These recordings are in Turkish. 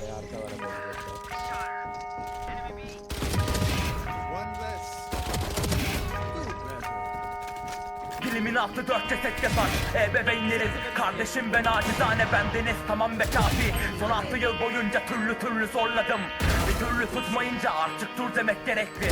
Ve arka var Dilimin altı dört cesette var Ebeveynleriz Kardeşim ben acizane bendeniz tamam be kafi. Son altı yıl boyunca türlü türlü zorladım. Bir türlü tutmayınca artık dur demek gerekli.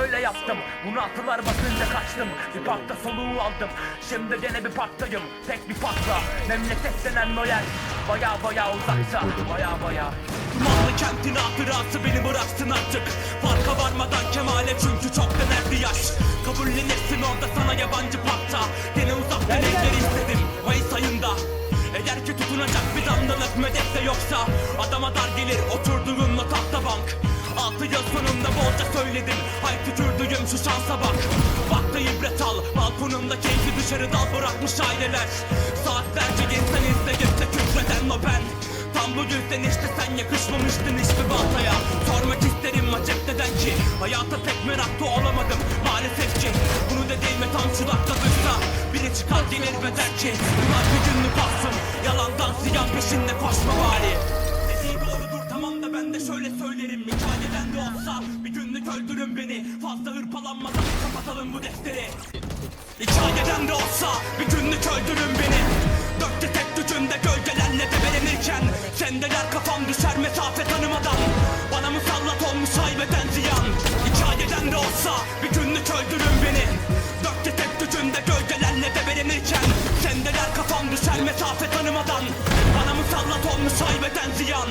Öyle yaptım. Bunu atılar basınca kaçtım. Bir parkta soluğu aldım. Şimdi gene bir parktayım. Tek bir parkla. Memleket denen yer Baya baya uzakta. Baya baya. Dumanlı kentin hatırası beni bıraksın artık. Farka varmadan kemale çünkü çok Deneyleri istedim Mayıs ayında. Eğer ki tutunacak bir damlalık medet de yoksa Adama dar gelir oturduğunla tahta bank. Altı yıl sonunda bolca söyledim. Hay tükürdüğüm şu şansa bak. Bak da ibret al. Balkonumda keyfi dışarı dal bırakmış aileler. Saatlerce insan izleyip de küfreden o ben. Tam bu yüzden işte sen yakışmamıştın hiçbir baltaya Sormak isterim acep neden ki? Hayata pek meraklı olamadım maalesef ki. Bunu dediğime tam şu dakika duysa Biri çıkar gelir ve der ki Bunlar bir günlük olsun Yalandan ziyan peşinde koşma bari. Dediği doğrudur tamam da ben de şöyle söylerim. Hikayeden de olsa bir günlük öldürün beni. Fazla hırpalanmadan kapatalım bu defteri. Hikayeden de olsa bir günlük öldürün beni. Dörtte tek gücünde gölgelerle debelenirken Sendeler kafam düşer mesafe tanımadan. Bana musallat olmuş haybeden ziyan. Hikayeden de olsa bir günlük öldürün düşer mesafe tanımadan. Bana musallat olmuş haybeden ziyan